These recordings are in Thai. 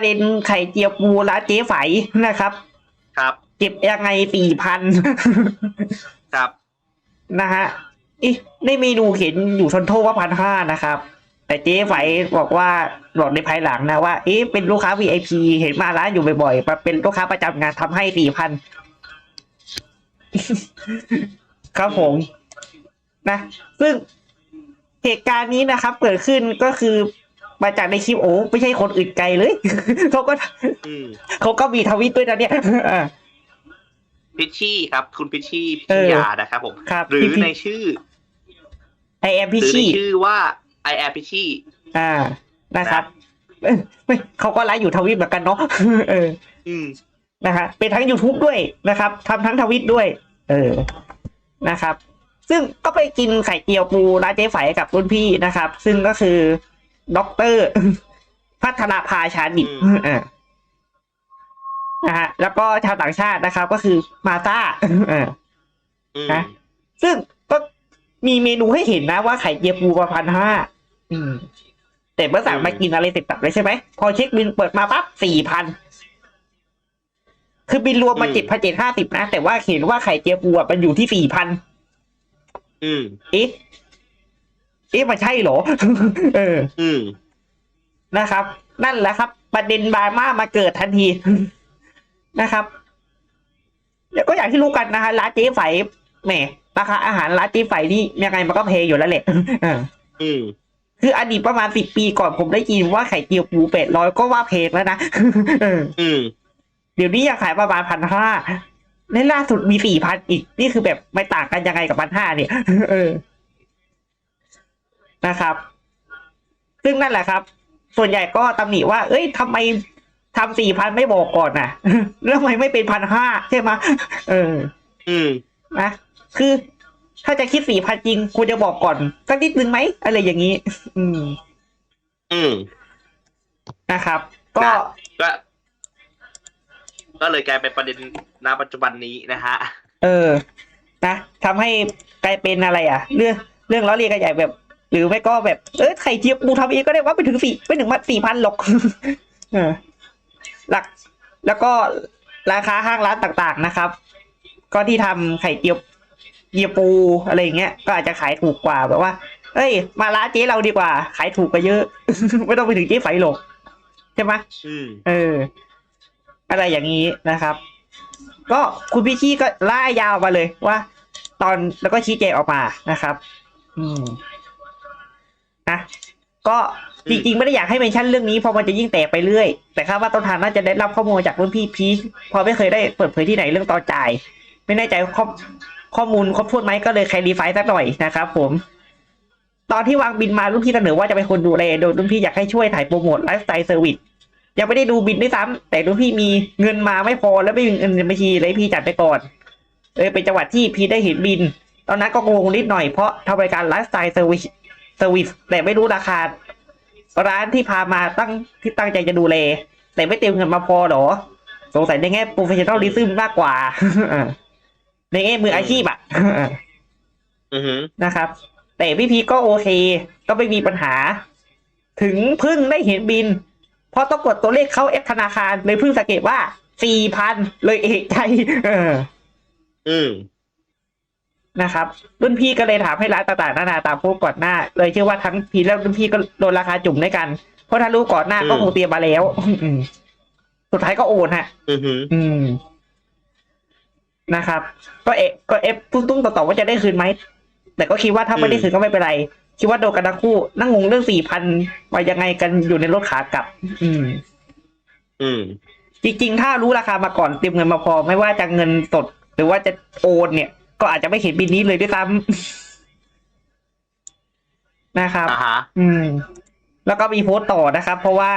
ประเด็นไข่เจียวปูร้านเจ๊ไฝนะครับครับเก็บยังไงสี่พันครับนะฮะอีในเมนูเห็นอยู่ทนโทษว่าพันห้านะครับ แต่เจ๊ไฝบอกว่าบอกในภายหลังนะว่าเอ๊ะเป็นลูกค้า VIP เห็นมาร้านอยู่บ่อยๆมาเป็นลูกค้าประจำงานทำให้สี่พันครับผมนะ ซึ่งเหตุการณ์นี้นะครับ เกิดขึ้นก็คือ มาจากในคลิปโอ้ไม่ใช่คนอื่นไกลเลย เขาก็อืมเขาก็มีทวิตด้วยนะเนี่ยอ่า พิชชี่ครับ คุณพิชชี่พิเอชอยานะครับผมครับหรือพี่ ในชื่อไอแอมหพิชรือในชี่ชื่อว่า I am พิชชี่ อ่านะครับเอ้ยไม่เขาก็ไลฟ์อยู่ทวิตเหมือนกันเนาะเออ อืม นะฮะเป็นทั้ง YouTube ด้วยนะครับทำทั้งทวิตด้วย เออนะครับ ซึ่งก็ไปกินไข่เจียวปูร้านเจ๊ไฝกับรุ่นพี่นะครับ ซึ่งก็คือ ด็อกเตอร์ พัฒนาภาชาดิบอืมเออนะฮะแล้วก็ชาวต่างชาตินะครับ ก็คือมาตาเอออืมนะซึ่งก็มีเมนูให้เห็นนะว่าไข่เจียวปูประพันห้าอืมแต่เมื่อสั่งมากินอะไรเสร็จสับเลยใช่ไหม พอเช็คบินเปิดมาปั๊บสี่พันคือบินรวมมาเจ็ดพันเจ็ดห้าสิบนะ แต่ว่าเห็นว่าไข่เจียวปูอะมันอยู่ที่สี่พันอืมเอ๊ะ เอ๊ะมันใช่เหรอ เออ อืมนะครับ นั่นแหละครับ ประเด็นบาม่ามาเกิดทันที นะครับเดี๋ยวก็อย่างที่รู้กันนะฮะร้านเจ๊ไฝแหมราคาอาหารร้านเจ๊ไฝนี่ยังไงมันก็แพงอยู่แล้วแหละเอออืมคืออดีตประมาณสิบปีก่อนผมได้ยินว่าไข่เจียวปูเป็ดร้อยก็ว่าแพงแล้วนะเออ อืมเดี๋ยวนี้ยังขายประมาณพันห้าในล่าสุดมีสี่พันอีก นี่คือแบบไม่ต่างกันยังไงกับพันห้าเนี่ย เออ นะครับ ซึ่งนั่นแหละครับ ส่วนใหญ่ก็ตำหนิว่า เอ้ยทำไมทำสี่พันไม่บอกก่อนน่ะแล้วทำไมไม่เป็นพันห้าใช่ไหมเออ อืมนะคือถ้าจะคิดสี่พันจริงควรจะบอกก่อนสักนิดนึงไหมอะไรอย่างนี้ อืม อืมนะครับ ก็นะก็ ก็เลยกลายเป็นประเด็นณปัจจุบันนี้นะฮะ เออ นะทำให้กลายเป็นอะไร อะ เรื่องเรื่องล้อเลียนกันใหญ่แบบ หรือไม่ก็แบบเออไข่เจียวปูทำเองก็ได้ว่าไปถึงสี่ไปถึงมาสี่พันหรอกเออหลัก แล้วก็ราคาห้างร้านต่างๆนะครับ ก็ที่ทำไข่เจียวเจียวปูอะไรอย่างเงี้ยก็อาจจะขายถูกกว่าแบบว่าเอ้ย มาร้านเจ๊เราดีกว่า ขายถูกกว่าเยอะ ไม่ต้องไปถึงเจ๊ไฝหรอกใช่ไหมอืมเออ อะไรอย่างนี้นะครับ ก็คุณพี่ชี่ก็ล่ายยาวมาเลยว่า ตอนแล้วก็ชี้แจงออกมานะครับ อืม นะก็จริงๆ ไม่ได้อยากให้เมนชั่นเรื่องนี้เพราะมันจะยิ่งแตกไปเรื่อย แต่คาดว่าต้นทางน่าจะได้รับข้อมูลจากรุ่นพี่พีชพอไม่เคยได้เปิดเผยที่ไหนเรื่องต่อจ่าย ไม่แน่ใจข้อข้อมูลครบถ้วนไหมก็เลยแคลีไฟสักหน่อยนะครับผมตอนที่วางบินมารุ่นพี่เสนอว่าจะเป็นคนดูแลโดยรุ่นพี่อยากให้ช่วยถ่ายโปรโมทไลฟ์สไตล์เซอร์วิสยังไม่ได้ดูบินด้วยซ้ำแต่รุ่นพี่มีเงินมาไม่พอแล้วไม่มีเงินในบัญชีเลยพี่จัดไปก่อนเออเป็นจังหวัดที่พี่ได้เห็นบิน ตอนนั้นก็งงนิดหน่อยเพราะทำบริการไลฟ์สไตล์เซอร์วิส เซอร์วิสแต่ไม่รู้ราคา ร้านที่พามาตั้งที่ตั้งใจจะดูแล แต่ไม่เตรียมเงินมาพอเหรอ สงสัยในแง่โปรเฟชชั่นอลลิซึมมากกว่าเออในแง่มืออาชีพอะอือหือนะครับ แต่พี่พีก็โอเค ก็ไม่มีปัญหา ถึงเพิ่งได้เห็นบิน เพราะต้องกดตัวเลขเข้าแอปธนาคารเลยเพิ่งสังเกตว่าสี่พันเลยเอกใจเออ อืม นะครับ รุ่นพี่ก็เลยถามให้ร้านต่างๆนานาตามพวกก่อนหน้า เลยเชื่อว่าทั้งพีและรุ่นพี่ก็โดนราคาจุ่มด้วยกัน เพราะถ้ารู้ก่อนหน้าก็คงเตรียมมาแล้วอืมสุดท้ายก็โอนฮะ อือหืออืมนะครับ ก็เอะก็เอฟตุ้งตุ้งต่อๆว่าจะได้คืนไหม แต่ก็คิดว่าถ้าไม่ได้คืนก็ไม่เป็นไรคิดว่าโดนกันทั้งคู่นั่งงงเรื่องสี่พันมายังไงกันอยู่ในรถขากลับ อืม อืม จริงๆ ถ้ารู้ราคามาก่อนเตรียมเงินมาพอ ไม่ว่าจะเงินสด หรือว่าจะโอนเนี่ย ก็อาจจะไม่เห็นบินนี้เลยด้วยซ้ำนะครับ อ่าฮะ อืม แล้วก็มีโพสต์ต่อนะครับ เพราะว่า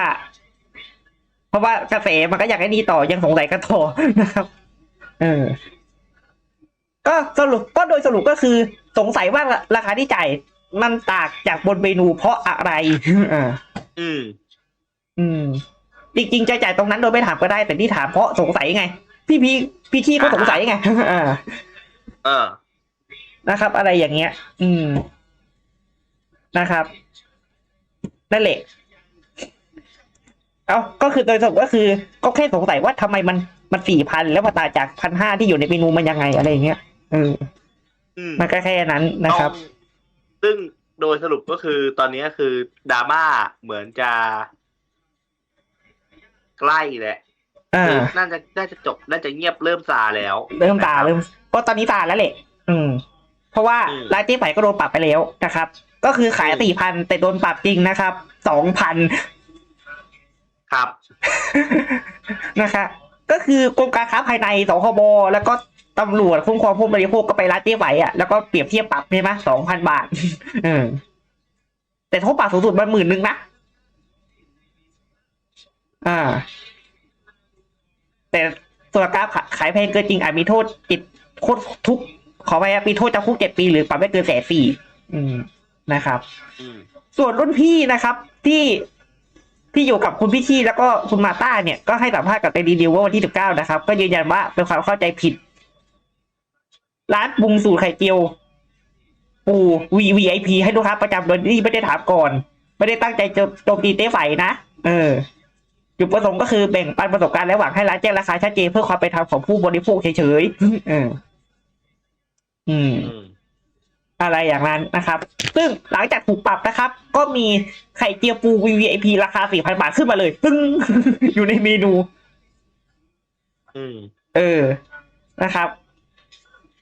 เพราะว่ากระแสมันก็อยากให้ดีต่อยังสงสัยกันต่อนะครับเออก็สรุปก็โดยสรุปก็คือ สงสัยว่าราคาที่จ่ายมันต่างจากบนเมนูเพราะอะไรอ่าอืม อืม จริงๆจะจ่ายตรงนั้นโดยไม่ถามก็ได้แต่ที่ถามเพราะสงสัยไง พี่พี่พี่ขี้เขาสงสัยไงอ่าเออนะครับ อะไรอย่างเงี้ย อืมนะครับนั่นแหละเอาก็คือโดยสรุปก็คือ ก็แค่สงสัยว่าทำไมมันมันสี่พันแล้วมาต่างจากพันห้าที่อยู่ในเมนูมันยังไงอะไรอย่างเงี้ยเอออืมมันก็แค่นั้นนะครับต้องซึ่งโดยสรุปก็คือตอนนี้คือดราม่าเหมือนจะ ใกล้แหละอ่าคือน่าจะน่าจะจบน่าจะเงียบเริ่มซาแล้ว เริ่มตาเริ่ม ก็ตอนนี้ตาแล้วแหละ อืม เพราะว่าอืมร้านเจ๊ไฝก็โดนปรับไปแล้วนะครับ ก็คือขายอืมสี่พันแต่โดนปรับจริงนะครับสองพันครับนะคะก็คือกรมการค้าภายในสคบแล้วก็ตำรวจคุ้มครองผู้บริโภคก็ไปร้านเจ๊ไฝอะแล้วก็เปรียบเทียบปรับใช่ไหมสองพันบาทเออแต่โทษปรับสูงสุดมันหมื่นหนึ่งนะอ่า แต่ส่วนการขายแพงเกินจริงอาจมีโทษจิต โทษทุกขอไปมีโทษจำคุกเจ็ดปีหรือปรับไม่เกินแสนสี่นะครับ ส่วนรุ่นพี่นะครับ ที่ที่อยู่กับคุณพี่ชี่แล้วก็คุณมาต้าเนี่ยก็ให้สัมภาษณ์กับในดีดิวว่าวันที่สิบเก้านะครับ ก็ยืนยันว่าเป็นความเข้าใจผิด ร้านบุงสูตรไข่เจียว ปูวีวีไอพีให้ลูกค้าประจำโดยที่ไม่ได้ถามก่อน ไม่ได้ตั้งใจจะโจมตีเต้ไฝนะเออ จุดประสงค์ก็คือแบ่งปันประสบการณ์และหวังให้ร้านแจ้งราคาชัดเจนเพื่อความเป็นธรรมของผู้บริโภคเฉยๆเอออืมอืมอะไรอย่างนั้นนะครับ ซึ่งหลังจากถูกปรับนะครับ ก็มีไข่เจียวปู VVIP ราคา 4,000 บาทขึ้นมาเลยตึ้ง อยู่ในเมนู อืม เออ นะครับ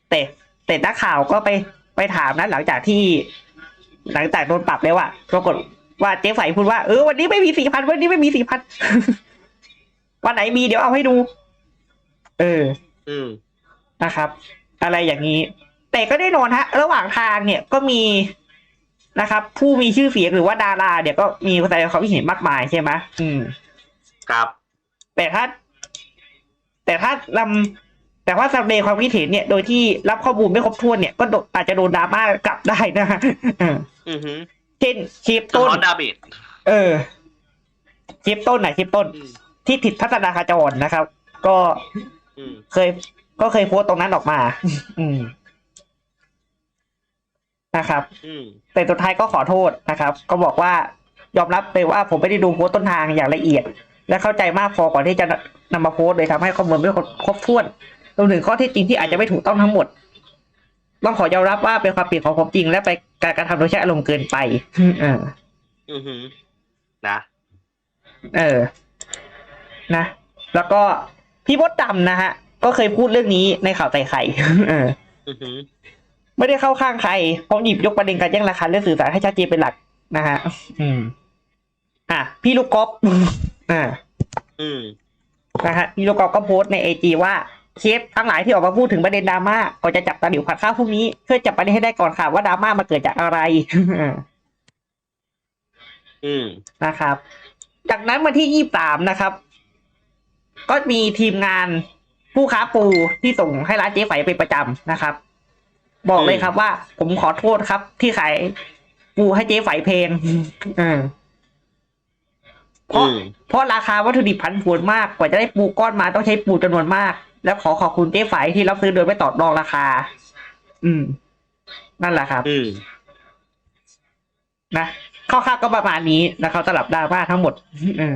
แต่แต่นักข่าวก็ไปไปถามนะหลังจากที่ หลังจากโดนปรับแล้วอะปรากฏ ว่าเจ๊ไฝพูดว่าเออวันนี้ไม่มี4,000วันนี้ไม่มี4,000วันไหนมีเดี๋ยวเอาให้ดู เออ อืมนะครับ อะไรอย่างนี้ แต่ก็ได้นอนฮะ ระหว่างทางเนี่ยก็มีนะครับ ผู้มีชื่อเสียงหรือว่าดาราเนี่ยก็มีแสดงความคิดเห็นมากมายใช่ไหมอืม ครับ แต่ถ้า แต่ถ้านำแต่ว่าแสดงความคิดเห็นเนี่ยโดยที่รับข้อมูลไม่ครบถ้วนเนี่ยก็โดนอาจจะโดนดราม่ากลับได้นะฮะเอออือฮึ เช่นคลิปสะต้นท้อนดาเมจเออคลิปต้นไหนะคลิปต้น อืมที่ผิดพัฒนาคาจรนะครับ ก็อืมเคย ก็เคยโพสต์ตรงนั้นออกมา อืมนะครับ อืมแต่สุดท้ายก็ขอโทษนะครับ ก็บอกว่ายอมรับเลยว่าผมไม่ได้ดูโพสต์ต้นทางอย่างละเอียด และเข้าใจมากพอก่อนที่จะนำมาโพสต์เลยทำให้ข้อมูลไม่ครบถ้วนรวมถึงข้อเท็จจริงที่อาจจะไม่ถูกต้องทั้งหมด ต้องขอยอมรับว่าเป็นความผิดของผมจริง และไปการกระทำโดยใช้อารมณ์เกินไปเอออือฮึนะเออ นะ แล้วก็พี่มดดำนะฮะ ก็เคยพูดเรื่องนี้ในข่าวใส่ไข่เอออือฮึไม่ได้เข้าข้างใครเพราะหยิบยกประเด็นการแย่งราคาเรื่องสื่อสารให้ชัดเจนเป็นหลักนะฮะ อืม อะ พี่ลูกกอล์ฟอ่า อืมนะฮะพี่ลูกกอล์ฟก็โพสต์ในไอจีว่า เคสทั้งหลายที่ออกมาพูดถึงประเด็นดราม่าก็จะจับตาหลิวผัดข้าวพรุ่งนี้เพื่อจับประเด็นให้ได้ก่อนค่ะว่าดราม่ามาเกิดจากอะไร อืมนะครับ จากนั้นวันที่ยี่สามนะครับ ก็มีทีมงานผู้ค้าปูที่ส่งให้ร้านเจ๊ไฝเป็นประจำนะครับ บอกเลยครับว่า ผมขอโทษครับ ที่ขายปูให้เจ๊ไฝเพลงเออเพราะอืมเพราะราคาวัตถุดิบพันผวนมากกว่าจะได้ปูก้อนมาต้องใช้ปูจำนวนมาก แล้วขอขอบคุณเจ๊ไฝที่รับซื้อโดยไม่ต่อรองราคา อืม นั่นแหละครับอืมนะคร่าวๆก็ประมาณนี้นะครับสำหรับดราม่าทั้งหมด เออ